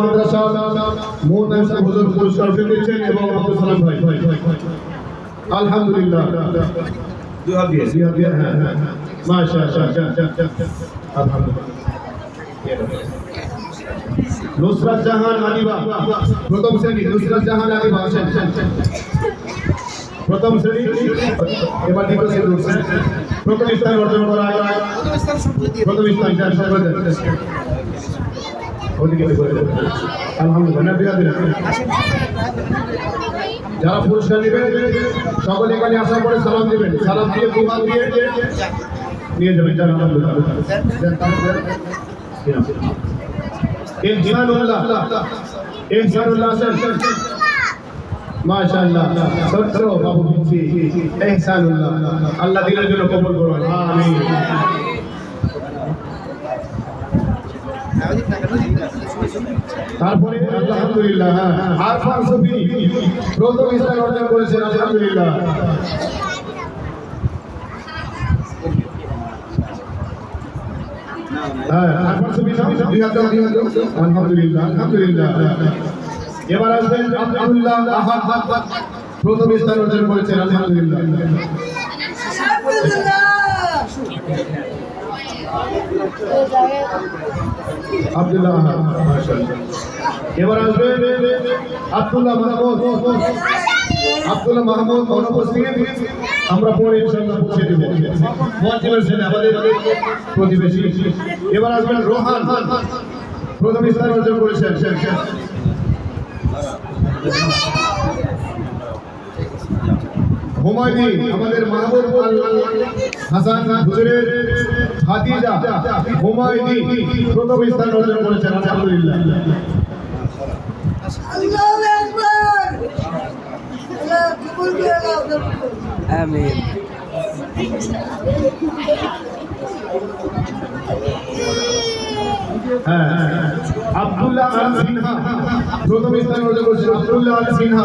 মাদ্রাসা মোহন হুজুর পুরস্কার পেয়েছেন এবং আব্দুল সালাম ভাই। আলহামদুলিল্লাহ। দুই হাত দিয়ে জিয়া দিয়া মাশাআল্লাহ আলহামদুলিল্লাহ। নুসরাত জাহান আলিবা প্রথম শ্রেণি নুসরাত জাহান আলিবা প্রথম শ্রেণি এবার দ্বিতীয় শ্রেণি প্রথম স্থান অর্জন করা। প্রথম স্থান যারা পুরস্কার নেবেন, সকলে এখানে আসার পরে সালাম দেবেন। সালাম দিয়ে দুহাত দিয়ে নিয়ে যাবেন। তাহলে দেন। ইহসানুল্লাহ ইহসানুল্লাহ আছেন? মাশাআল্লাহ। ছোট্ট বাবু, জি ইহসানুল্লাহ আল্লাহ দিনের জন্য কবুল করুন। আমিন। তারপরে আলহামদুলিল্লাহ হ্যাঁ, আরফান সুফি প্রথম স্থান অর্জন করেছেন আলহামদুলিল্লাহ। হ্যাঁ আরফান আলহামদুলিল্লাহ এবার আসবেন আব্দুল্লাহ আহাদ। প্রথম স্থান অর্জন করেছেন আলহামদুলিল্লাহ। আব্দুল্লাহ মাশাআল্লাহ। এবার আসবেন আব্দুল্লাহ মাহমুদ। আব্দুল্লাহ মাহমুদ অনুপস্থিত। আমরা পরে ইনশাআল্লাহ পৌঁছে দেব। মঞ্চের ছেলে আমাদের প্রতিবেশী। এবার আসবেন রোহান। প্রথম স্থান অর্জন করেছেন। হুমায়ুন আমাদের মাহবুব হাসান হুজুরের ভাতিজা হুমায়ুন প্রথম স্থান অর্জন করেছেন আলহামদুলিল্লাহ। আমিন। হ্যাঁ হ্যাঁ, হ্যাঁ। আব্দুল্লাহ আল সিনহা প্রথম স্থান অর্জন করেছেন আব্দুল্লাহ আল সিনহা।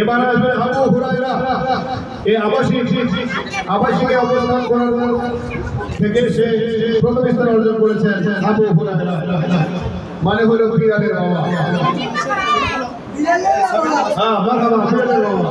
এবার আসবে আবু হুরায়রা এই আবাসিক আবাসিকে অবস্থান করার থেকে সে প্রথম স্থান অর্জন করেছে আবু হুরায়রা। মানে হলো বিড়ালের বাবা। হ্যাঁ বাবা বিড়ালের বাবা।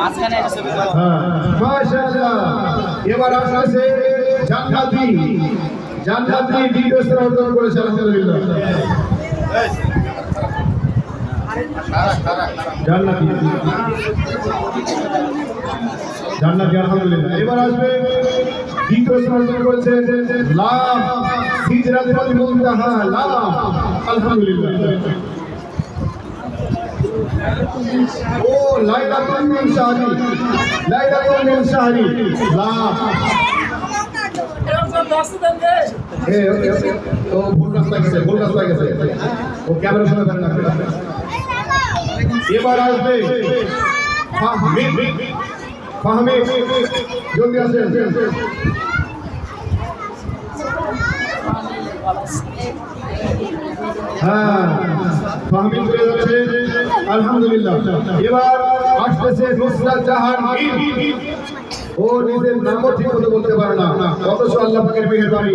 মাঝখানে। হ্যাঁ এবার আসছে জান্নাতি। জান্নাতি দ্বিতীয় স্থান অর্জন করেছে, আলহামদুলিল্লাহ। জান্নাতি। জান্নাতি, আলহামদুলিল্লাহ। এবার আসবে দ্বিতীয় স্থান অর্জন করেছে লাভ। হিজরাতুল মুনতাহা লাভ। আলহামদুলিল্লাহ। ও লাইলাতুল মিন শাহরি। লাইলাতুল মিন শাহরি। এ, ও ভুল রাস্তা গেছে ভুল রাস্তা গেছে ও ক্যামেরার সামনে হ্যাঁ। ফাহমি চলে যাচ্ছে। আলহামদুলিল্লাহ। এবার আসতেছে নুসরাত জাহান। ও নিজের নামও ঠিক মতো বলতে পারে না। অথচ আল্লাহ পাকের মেহেরবানি।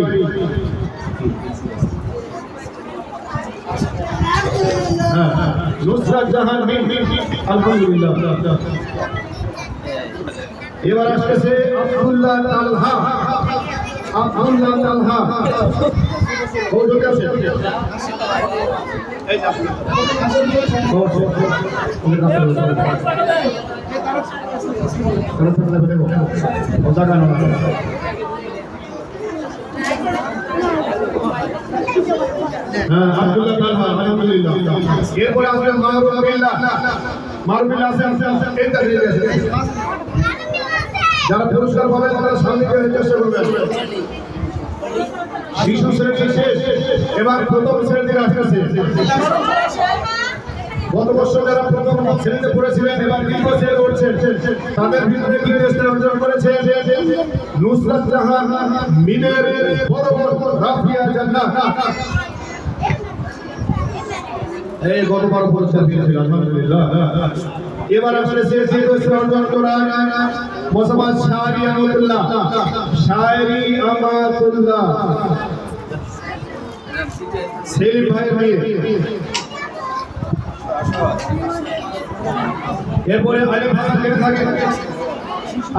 নুসরাত জাহান আলহামদুলিল্লাহ। এবার আসতেছে আব্দুল্লাহ তালহা। আব্দুল্লাহ তালহা। এরপরে আসবেন মাহরুম বিল্লাহ মাহরুম বিল্লাহ আসেন আসেন, আসেন। এই তো। যারা পুরস্কার পাবেন তারা সামনে চেষ্টা করবেন শিশু শ্রেণি শেষ। এবার প্রথম শ্রেণীতে আসতেছে গত বছর যারা প্রথম শ্রেণীতে পড়েছিলেন এবার দ্বিতীয় শ্রেণীতে উঠছেন তাদের ভিতরে দ্বিতীয় স্থান অর্জন করেছে? নুসরাত জাহান মিনের বড় রাফিয়া জান্নাত। এই গতবার পুরস্কার পেয়েছিল আলহামদুলিল্লাহ। এবার আসলে সে অর্জন করা মোসাম্মদ শাহরি আহমদুল্লাহ। শায়রি আমাতুল্লাহ সেলিম ভাই মেয়ে এরপরে আলিফ হাসান কে থাকে?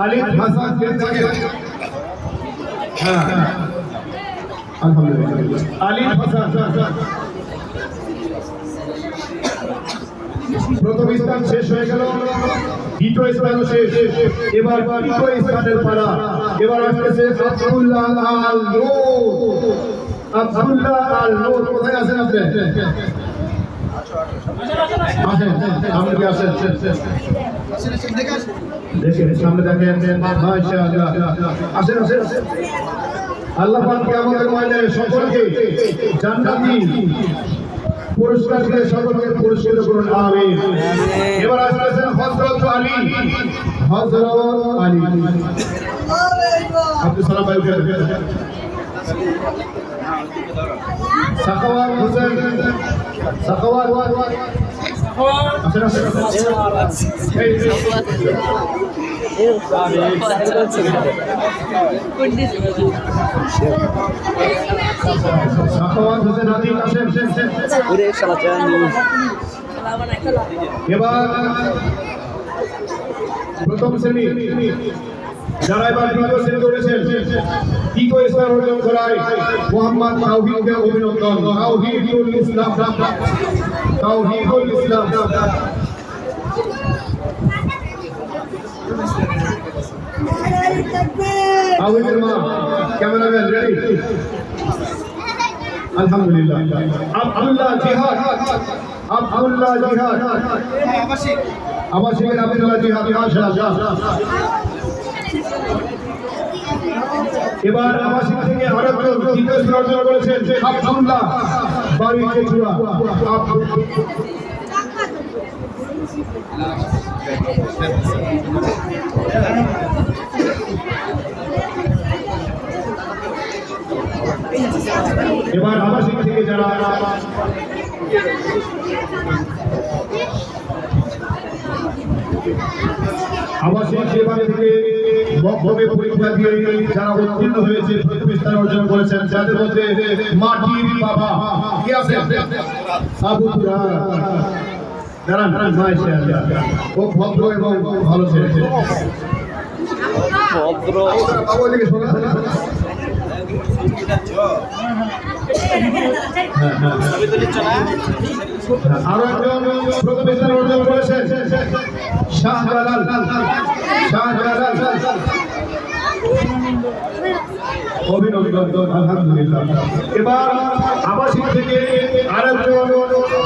আলিফ হাসান কে থাকে? হ্যাঁ। আলহামদুলিল্লাহ। আলিফ হাসান। প্রথম স্থান শেষ হয়ে গেল। দ্বিতীয় স্থানও শেষ। এবার তৃতীয় স্থানের পালা। এবার আসতেছে আব্দুল্লাহ আল কোথায় আছেন আপনি? আসেন সামনে কি আসেন দেখেন, সামনে দেখেন মাশাআল্লাহ। আসেন আসেন পুরস্কার এবার আসতেছেন হযরত আলী। হযরত আলী। আব্দুল সালাম ভাই। সাখাওয়াত হোসেন সাখাওয়াত। সাখাওয়াত হোসেন আলী আসেন এবার প্রথম শ্রেণি। যারা এবার দ্বিতীয় শ্রেণি করেছেন তৃতীয় স্থান অর্জন করায় মোহাম্মদ তাওহিদকে অভিনন্দন। তাওহিদুল ইসলাম। তাওহিদুল ইসলাম। তাওহিদের মা, ক্যামেরাম্যান রেডি আলহামদুলিল্লাহ। আব্দুল্লাহ জিহাদ। আব্দুল্লাহ জিহাদ। আবাসিকের আব্দুল্লাহ জিহাদ মাশাআল্লাহ এবার আবাসিক থেকে আরেকজন দ্বিতীয় স্থান অর্জন করেছেন আব্দুল্লাহ বাড়ি কেচুয়া এবার আবাসিক থেকে যারা আবাসিক সেবা থেকে বক্তব্যে পরীক্ষা দিয়ে যারা উত্তীর্ণ হয়েছে স্থান অর্জন করেছেন যাদের মধ্যে মাটির বাবা কি আছে? আবু মাশাআল্লাহ খুব ভদ্র এবং ভালো ছেলে। ভদ্র। হ্যাঁ হ্যাঁ আরও একজন স্থান অর্জন করেছেন শাহজালাল শাহজালাল অভিনন্দন আলহামদুলিল্লাহ এবার আবাসিক থেকে আরেকজন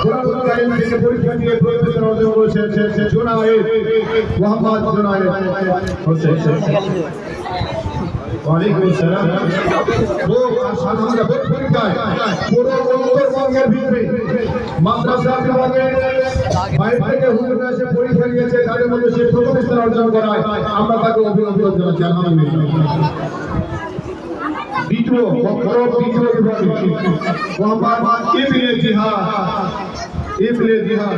পুরাতনকালীন থেকে পরীক্ষা দিয়ে স্থান অর্জন করেছেন ওয়ালাইকুম আসসালাম। ও সাধারণত বোর্ড পরীক্ষায়। পুরো উত্তরবঙ্গের ভিতরে মাদ্রাসা বিভাগে বাইরে থেকে হুজুররা এসে পরীক্ষা নিয়েছে, তাদের মধ্যে সে প্রথম স্থান অর্জন করায়। আমরা জিহাদ।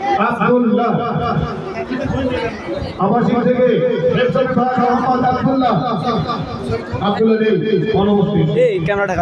আব্দুল্লাহ। আবাসিক আব্দুল্লাহ। আব্দুল্লাহ এই ক্যামেরাটা